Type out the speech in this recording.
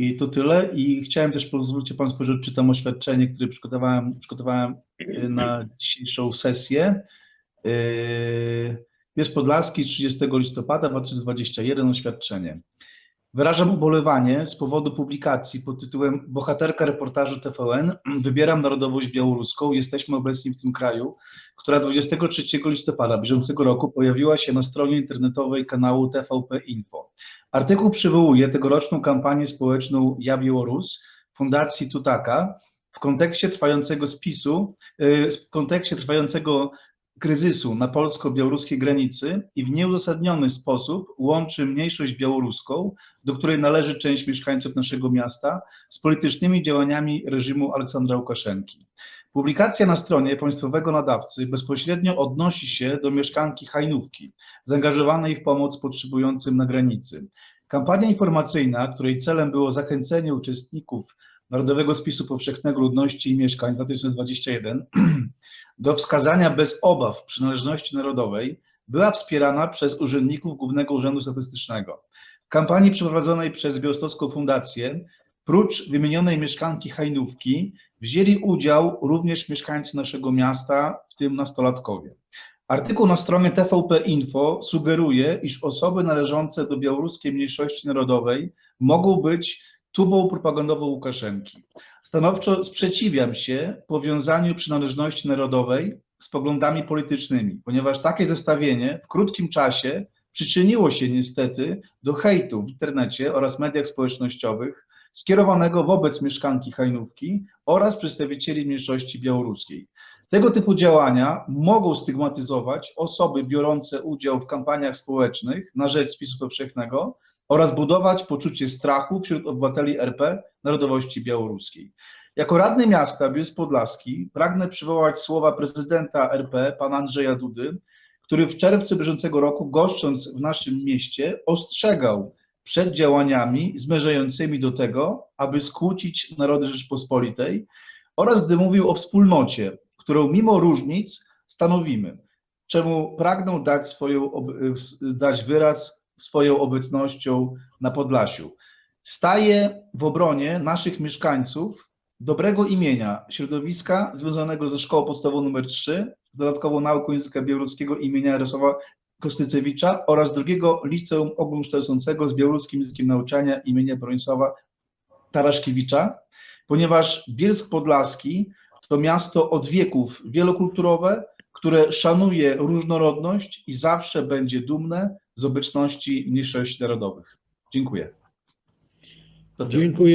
I to tyle. I chciałem też, pozwólcie Państwo, że odczytam oświadczenie, które przygotowałem, przygotowałem y, na dzisiejszą sesję. Yy, Jest Podlaski 30 listopada 2021 oświadczenie. Wyrażam ubolewanie z powodu publikacji pod tytułem Bohaterka reportażu TVN Wybieram narodowość białoruską. Jesteśmy obecni w tym kraju, która 23 listopada bieżącego roku pojawiła się na stronie internetowej kanału TVP Info. Artykuł przywołuje tegoroczną kampanię społeczną Ja Białorus Fundacji Tutaka w kontekście trwającego spisu, yy, w kontekście trwającego kryzysu na polsko-białoruskiej granicy i w nieuzasadniony sposób łączy mniejszość białoruską, do której należy część mieszkańców naszego miasta, z politycznymi działaniami reżimu Aleksandra Łukaszenki. Publikacja na stronie państwowego nadawcy bezpośrednio odnosi się do mieszkanki Hajnówki, zaangażowanej w pomoc potrzebującym na granicy. Kampania informacyjna, której celem było zachęcenie uczestników Narodowego Spisu Powszechnego Ludności i Mieszkań 2021 do wskazania bez obaw przynależności narodowej, była wspierana przez urzędników Głównego Urzędu Statystycznego. W kampanii przeprowadzonej przez Białostocką Fundację, prócz wymienionej mieszkanki Hajnówki, wzięli udział również mieszkańcy naszego miasta, w tym nastolatkowie. Artykuł na stronie TVP Info sugeruje, iż osoby należące do białoruskiej mniejszości narodowej mogą być tubą propagandową Łukaszenki. Stanowczo sprzeciwiam się powiązaniu przynależności narodowej z poglądami politycznymi, ponieważ takie zestawienie w krótkim czasie przyczyniło się niestety do hejtu w internecie oraz mediach społecznościowych skierowanego wobec mieszkanki Hajnówki oraz przedstawicieli mniejszości białoruskiej. Tego typu działania mogą stygmatyzować osoby biorące udział w kampaniach społecznych na rzecz spisu powszechnego oraz budować poczucie strachu wśród obywateli RP narodowości białoruskiej. Jako radny miasta Bielsk Podlaski pragnę przywołać słowa prezydenta RP, pana Andrzeja Dudy, który w czerwcu bieżącego roku, goszcząc w naszym mieście, ostrzegał przed działaniami zmierzającymi do tego, aby skłócić narody Rzeczpospolitej oraz gdy mówił o wspólnocie, którą mimo różnic stanowimy, czemu pragnął dać, swoją, dać wyraz swoją obecnością na Podlasiu. Staje w obronie naszych mieszkańców, dobrego imienia środowiska związanego ze Szkołą Podstawową nr 3, z dodatkową nauką języka białoruskiego imienia Jarosława Kostycewicza oraz drugiego liceum ogólnokształcącego z białoruskim językiem nauczania imienia Bronisława Taraszkiewicza, ponieważ Bielsk Podlaski to miasto od wieków wielokulturowe, które szanuje różnorodność i zawsze będzie dumne z obecności mniejszości narodowych. Dziękuję. Dziękuję.